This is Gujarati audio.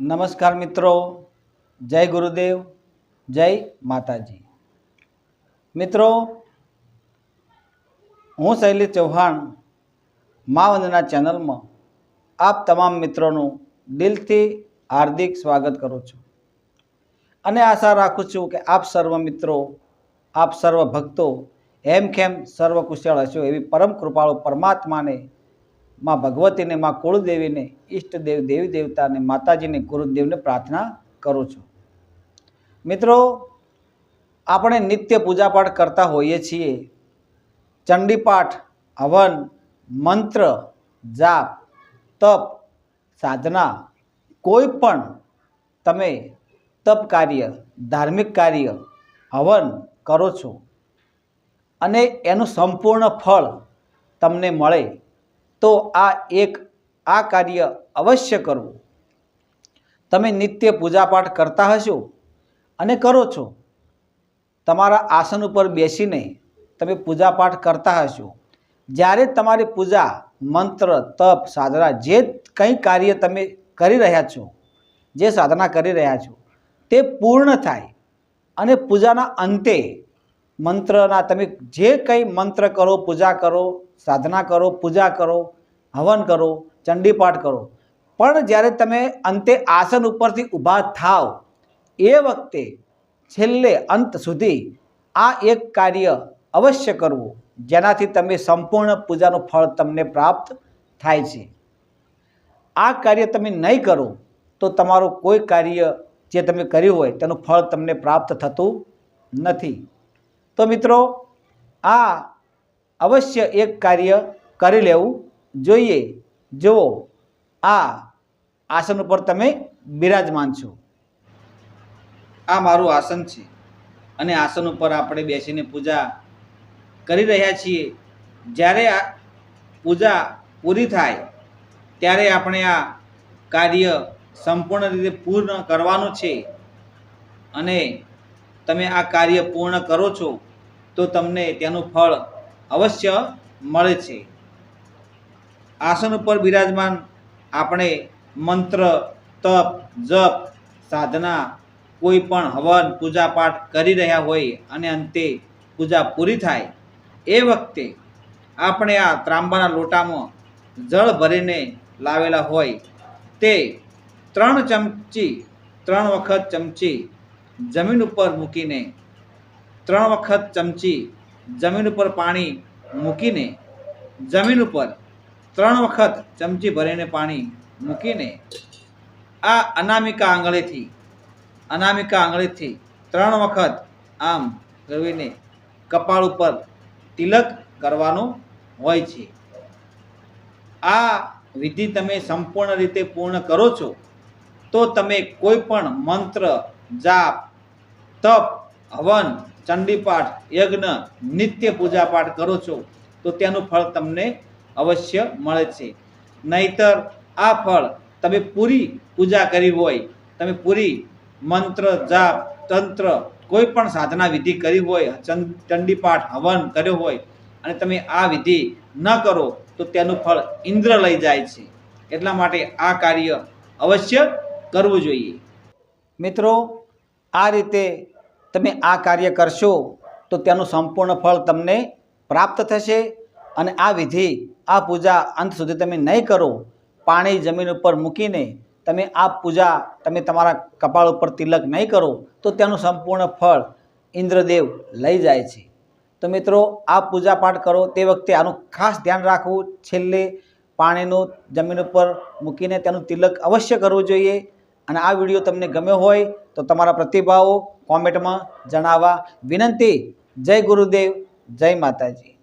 નમસ્કાર મિત્રો, જય ગુરુદેવ, જય માતાજી. મિત્રો, હું શૈલી ચૌહાણ, મા વંદના ચેનલમાં આપ તમામ મિત્રોનું દિલથી હાર્દિક સ્વાગત કરું છું. અને આશા રાખું છું કે આપ સર્વ મિત્રો, આપ સર્વ ભક્તો હેમખેમ સર્વ કુશળ હશો એવી પરમ કૃપાળુ પરમાત્માને માં ભગવતીને, માં કુળદેવીને, ઈષ્ટદેવ, દેવી દેવતાને, માતાજીને, ગુરુદેવને પ્રાર્થના કરું છું. મિત્રો, આપણે નિત્ય પૂજાપાઠ કરતા હોઈએ છીએ. ચંડીપાઠ, હવન, મંત્ર, જાપ, તપ, સાધના, કોઈ પણ તમે તપ કાર્ય, ધાર્મિક કાર્ય, હવન કરો છો. અને એનું સંપૂર્ણ ફળ તમને મળે. તો આ એક, આ કાર્ય અવશ્ય કરવું. તમે નિત્ય પૂજાપાઠ કરતા હશો અને કરો છો. તમારા આસન ઉપર બેસીને તમે પૂજાપાઠ કરતા હશો. જ્યારે તમારી પૂજા, મંત્ર, તપ, સાધના જે કંઈ કાર્ય તમે કરી રહ્યા છો, જે સાધના કરી રહ્યા છો, તે પૂર્ણ થાય અને પૂજાના અંતે મંત્રના તમે જે કંઈ મંત્ર કરો, પૂજા કરો, સાધના કરો, પૂજા કરો, હવન કરો, ચંડીપાઠ કરો. પણ જ્યારે તમે અંતે આસન ઉપરથી ઊભા થાવ, એ વખતે છેલ્લે અંત સુધી આ એક કાર્ય અવશ્ય કરવું, જેનાથી તમે સંપૂર્ણ પૂજાનું ફળ તમને પ્રાપ્ત થાય છે. આ કાર્ય તમે નહીં કરો, તો તમારું કોઈ કાર્ય જે તમે કર્યું હોય, તેનું ફળ તમને પ્રાપ્ત થતું નથી. તો મિત્રો, આ અવશ્ય એક કાર્ય કરી લેવું જોઈએ. જુઓ, આ આસન ઉપર તમે બિરાજમાન છો. આ મારું આસન છે. અને આસન ઉપર આપણે બેસીને પૂજા કરી રહ્યા છીએ. જ્યારે આ પૂજા પૂરી થાય, ત્યારે આપણે આ કાર્ય સંપૂર્ણ રીતે પૂર્ણ કરવાનું છે. અને તમે આ કાર્ય પૂર્ણ કરો છો તો તમને તેનું ફળ અવશ્ય મળે છે. આસન ઉપર બિરાજમાન આપણે મંત્ર, તપ, જપ, સાધના, કોઈ પણ હવન પૂજાપાઠ કરી રહ્યા હોય અને અંતે પૂજા પૂરી થાય, એ વખતે આપણે આ ત્રાંબાના લોટામાં જળ ભરીને લાવેલા હોય તે ત્રણ ચમચી, ત્રણ વખત ચમચી જમીન ઉપર મૂકીને ત્રણ વખત ચમચી જમીન ઉપર પાણી મૂકીને, જમીન ઉપર ત્રણ વખત ચમચી ભરીને પાણી મૂકીને, આ અનામિકા આંગળીથી અનામિકા આંગળીથી ત્રણ વખત આમ ગરવીને કપાળ ઉપર તિલક કરવાનું હોય છે. આ વિધિ તમે સંપૂર્ણ રીતે પૂર્ણ કરો છો, તો તમે કોઈ પણ મંત્ર જાપ, તપ, હવન ચંડીપાઠ, યજ્ઞ, નિત્ય પૂજાપાઠ કરો છો, તો તેનું ફળ તમને અવશ્ય મળે છે. નહીતર આ ફળ તમે પૂરી પૂજા કરી હોય, તમે પૂરી મંત્ર, જાપ, તંત્ર, કોઈ પણ સાધના વિધિ કરી હોય ચંડીપાઠ હવન કર્યો હોય, અને તમે આ વિધિ ન કરો, તો તેનું ફળ ઇન્દ્ર લઈ જાય છે. એટલા માટે આ કાર્ય અવશ્ય કરવું જોઈએ. મિત્રો, આ રીતે તમે આ કાર્ય કરશો, તો તેનું સંપૂર્ણ ફળ તમને પ્રાપ્ત થશે અને આ વિધિ, આ પૂજા અંત સુધી તમે નહીં કરો. પાણી જમીન ઉપર મૂકીને તમે આ પૂજા, તમે તમારા કપાળ ઉપર તિલક નહીં કરો, તો તેનું સંપૂર્ણ ફળ ઇન્દ્રદેવ લઈ જાય છે. તો મિત્રો, આ પૂજા પાઠ કરો તે વખતે આનું ખાસ ધ્યાન રાખવું. છેલ્લે પાણીનું જમીન ઉપર મૂકીને તેનું તિલક અવશ્ય કરવું જોઈએ. અને આ વીડિયો તમને ગમ્યો હોય, તો તમારા પ્રતિભાવો કોમેન્ટમાં જણાવવા વિનંતી. જય ગુરુદેવ જય માતાજી.